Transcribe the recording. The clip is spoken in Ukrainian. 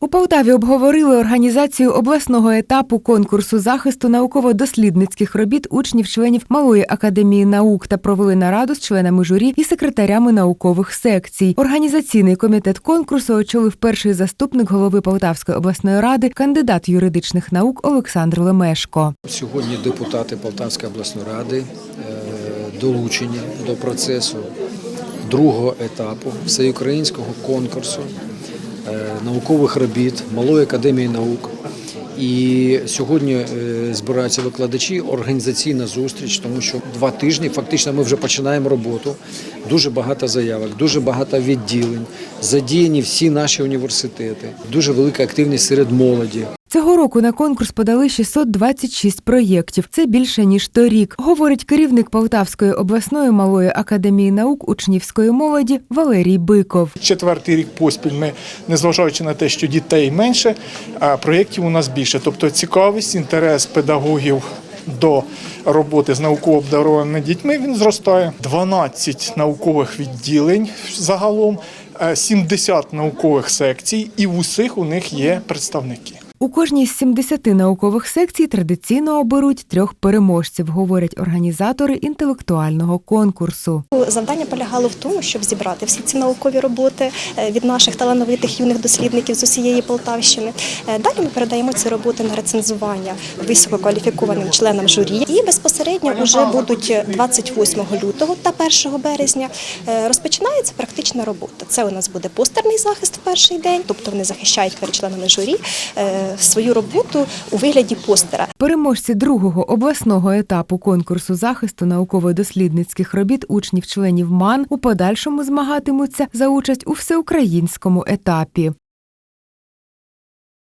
У Полтаві обговорили організацію обласного етапу конкурсу захисту науково-дослідницьких робіт учнів-членів Малої академії наук та провели нараду з членами журі і секретарями наукових секцій. Організаційний комітет конкурсу очолив перший заступник голови Полтавської обласної ради, кандидат юридичних наук Олександр Лемешко. Сьогодні депутати Полтавської обласної ради е, долучені до процесу другого етапу всеукраїнського конкурсу наукових робіт Малої академії наук. І сьогодні е, збираються викладачі, організаційна зустріч, тому що два тижні фактично ми вже починаємо роботу. Дуже багато заявок, дуже багато відділень, задіяні всі наші університети, дуже велика активність серед молоді. Цього року на конкурс подали 626 проєктів. Це більше ніж торік, говорить керівник Полтавської обласної малої академії наук учнівської молоді Валерій Биков. Четвертий рік поспіль ми, незважаючи на те, що дітей менше, а проєктів у нас більше. Тобто цікавість, інтерес педагогів до роботи з науково обдарованими дітьми він зростає. 12 наукових відділень загалом, е, 70 наукових секцій, і в усіх у них є представники. У кожній з 70 наукових секцій традиційно оберуть трьох переможців, говорять організатори інтелектуального конкурсу. Завдання полягало в тому, щоб зібрати всі ці наукові роботи е, від наших талановитих юних дослідників з усієї Полтавщини. Е, Далі ми передаємо ці роботи на рецензування висококваліфікованим членам журі. І безпосередньо вже будуть 28 лютого та 1 березня. е, Розпочинається практична робота. Це у нас буде постерний захист в перший день, тобто вони захищають перед членами журі свою роботу у вигляді постера. Переможці другого обласного етапу конкурсу захисту науково-дослідницьких робіт учнів-членів МАН у подальшому змагатимуться за участь у всеукраїнському етапі.